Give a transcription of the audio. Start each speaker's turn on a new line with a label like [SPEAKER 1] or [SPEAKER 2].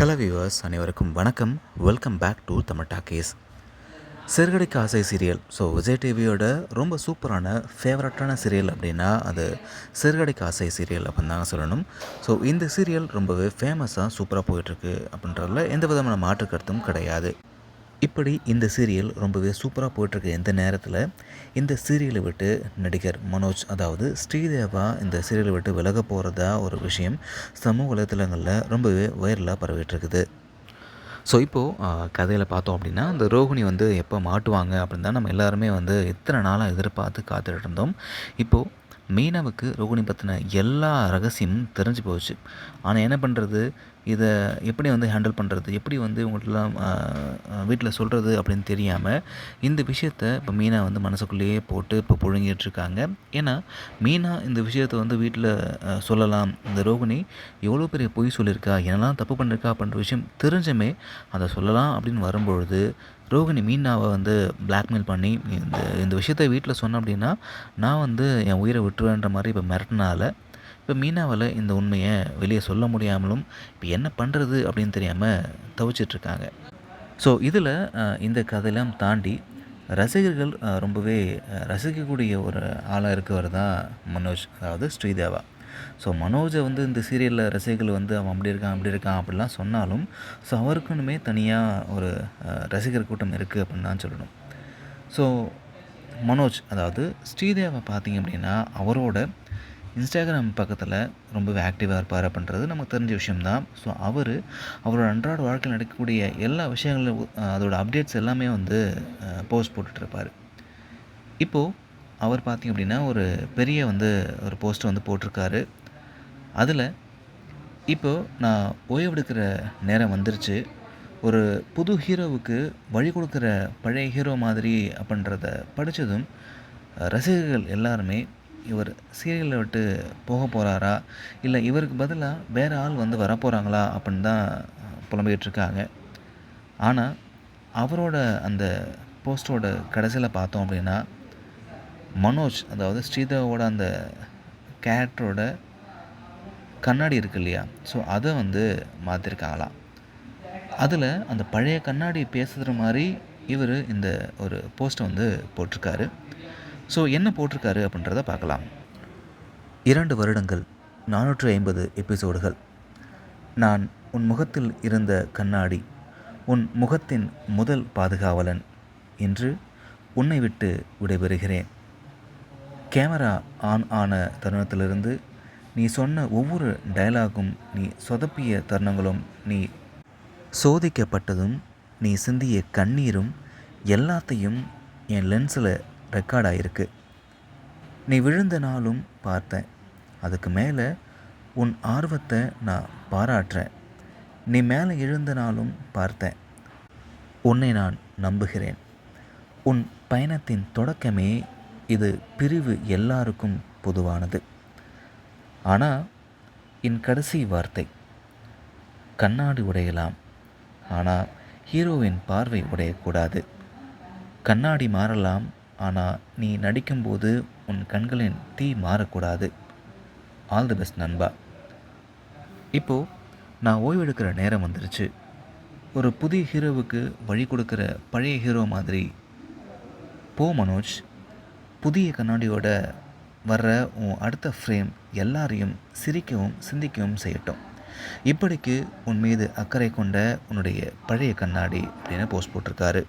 [SPEAKER 1] Hello viewers அனைவருக்கும் வணக்கம். Welcome back to Tamil talkies. சிறுகடைக்கு ஆசை சீரியல் ஸோ விஜய் டிவியோட ரொம்ப சூப்பரான ஃபேவரட்டான சீரியல் அப்படின்னா அது சிறுகடைக்கு ஆசை சீரியல் அப்படின்னு தாங்க சொல்லணும். ஸோ இந்த சீரியல் ரொம்பவே ஃபேமஸாக சூப்பராக போயிட்டுருக்கு அப்படின்றதுல எந்த விதமான மாற்று கருத்தும் கிடையாது. இப்படி இந்த சீரியல் ரொம்பவே சூப்பராக போயிட்டுருக்க இந்த நேரத்தில். இந்த சீரியலை விட்டு நடிகர் மனோஜ் அதாவது ஸ்ரீதேவா இந்த சீரியலை விட்டு விலக போகிறதா ஒரு விஷயம் சமூக வலைத்தளங்களில் ரொம்பவே வைரலாக பரவிட்டுருக்குது. ஸோ இப்போது கதையில் பார்த்தோம் அப்படின்னா அந்த ரோஹிணி வந்து எப்போ மாட்டுவாங்க அப்படின்னு தான் நம்ம எல்லாருமே வந்து இத்தனை நாளாக எதிர்பார்த்து காத்துட்டு இருந்தோம். இப்போது மீனாவுக்கு ரோகிணி பற்றின எல்லா ரகசியமும் தெரிஞ்சு போச்சு. ஆனால் என்ன பண்ணுறது இதை எப்படி வந்து ஹேண்டில் பண்ணுறது எப்படி வந்து இவங்கள்ட்டலாம் வீட்டில் சொல்கிறது அப்படின்னு தெரியாமல் இந்த விஷயத்த இப்போ மீனா வந்து மனசுக்குள்ளேயே போட்டு இப்போ புழுங்கிட்டுருக்காங்க ஏன்னா மீனா இந்த விஷயத்த வந்து வீட்டில் சொல்லலாம். இந்த ரோகிணி எவ்வளோ பெரிய பொய் சொல்லியிருக்கா என்னெல்லாம் தப்பு பண்ணியிருக்கா அப்படின்ற விஷயம் தெரிஞ்சுமே அதை சொல்லலாம் அப்படின்னு வரும்பொழுது ரோகிணி மீனாவை வந்து பிளாக்மெயில் பண்ணி இந்த இந்த விஷயத்த வீட்டில் சொன்னேன் அப்படின்னா நான் வந்து என் உயிரை விட்டுருவேன்ற மாதிரி இப்போ மிரட்டினால இப்போ மீனாவால் இந்த உண்மையை வெளியே சொல்ல முடியாமலும் இப்போ என்ன பண்ணுறது அப்படின்னு தெரியாமல் தவிச்சிட்ருக்காங்க ஸோ இதில் இந்த கதையெல்லாம் தாண்டி ரசிகர்கள் ரொம்பவே ரசிக்கக்கூடிய ஒரு ஆளாக இருக்கவர் தான் மனோஜ் அதாவது ஸ்ரீதேவா. ஸோ மனோஜை வந்து இந்த சீரியலில் ரசிகர்கள் வந்து அவன் அப்படி இருக்கான் அப்படி இருக்கான் அப்படிலாம் சொன்னாலும் ஸோ அவருக்குன்னுமே தனியாக ஒரு ரசிகர் கூட்டம் இருக்குது அப்படின்னு தான் சொல்லணும். ஸோ மனோஜ் அதாவது ஸ்ரீதேவை பார்த்திங்க அப்படின்னா அவரோட இன்ஸ்டாகிராம் பக்கத்தில் ரொம்பவே ஆக்டிவாக இருப்பார் அப்படின்றது நமக்கு தெரிஞ்ச விஷயம்தான். ஸோ அவர் அவரோட அன்றாட வாழ்க்கையில் நடக்கக்கூடிய எல்லா விஷயங்களும் அதோட அப்டேட்ஸ் எல்லாமே வந்து போஸ்ட் போட்டுட்ருப்பார் இப்போது அவர் பார்த்திங்க அப்படின்னா ஒரு பெரிய வந்து ஒரு போஸ்ட் வந்து போட்டிருக்காரு. அதில் இப்போது நான் ஓய்வெடுக்கிற நேரம் வந்துருச்சு. ஒரு புது ஹீரோவுக்கு வழி கொடுக்குற பழைய ஹீரோ மாதிரி அப்படின்றத படித்ததும் ரசிகர்கள் எல்லாருமே இவர் சீரியலை விட்டு போக போகிறாரா இல்லை இவருக்கு பதிலாக வேறு ஆள் வந்து வரப்போகிறாங்களா அப்படின்னு தான் புலம்பிகிட்ருக்காங்க ஆனால் அவரோட அந்த போஸ்டோட கடைசியில் பார்த்தோம் அப்படின்னா மனோஜ் அதாவது ஸ்ரீதேவோட அந்த கேரக்டரோட கண்ணாடி இருக்கு இல்லையா? ஸோ அதை வந்து மாற்றிருக்காங்களாம் அதில் அந்த பழைய கண்ணாடி பேசுகிற மாதிரி இவர் இந்த ஒரு போஸ்ட்டை வந்து போட்டிருக்காரு. ஸோ என்ன போட்டிருக்காரு அப்படின்றத பார்க்கலாம். இரண்டு வருடங்கள் நானூற்று ஐம்பது எபிசோடுகள் நான் உன் முகத்தில் இருந்த கண்ணாடி உன் முகத்தின் முதல் பாதுகாவலன் என்று உன்னை விட்டு விடைபெறுகிறேன். கேமரா ஆன் ஆன தருணத்திலிருந்து நீ சொன்ன ஒவ்வொரு டயலாகும் நீ சொதப்பிய தருணங்களும் நீ சோதிக்கப்பட்டதும் நீ சிந்திய கண்ணீரும் எல்லாத்தையும் என் லென்ஸில் ரெக்கார்டாயிருக்கு நீ விழுந்த நாளும் பார்த்தேன். அதுக்கு மேலே உன் ஆர்வத்தை நான் பாராட்டுறேன். நீ மேலே எழுந்த நாளும் பார்த்தேன். உன்னை நான் நம்புகிறேன். உன் பயணத்தின் தொடக்கமே இது பிரிவு எல்லாருக்கும் பொதுவானது. ஆனால் என் கடைசி வார்த்தை கண்ணாடி உடையலாம். ஆனால் ஹீரோவின் பார்வை உடையக்கூடாது. கண்ணாடி மாறலாம் ஆனால் நீ நடிக்கும்போது உன் கண்களின் தீ மாறக்கூடாது. ஆல் தி பெஸ்ட் நண்பா. இப்போது நான் ஓய்வெடுக்கிற நேரம் வந்துருச்சு. ஒரு புதிய ஹீரோவுக்கு வழி கொடுக்குற பழைய ஹீரோ மாதிரி போ மனோஜ். புதிய கண்ணாடியோட வர்ற உன் அடுத்த ஃப்ரேம் எல்லாரையும் சிரிக்கவும் சிந்திக்கவும் செய்யட்டும். இப்படிக்கு உன் மீது அக்கறை கொண்ட உன்னுடைய பழைய கண்ணாடி அப்படின்னு போஸ்ட் போட்டிருக்காரு.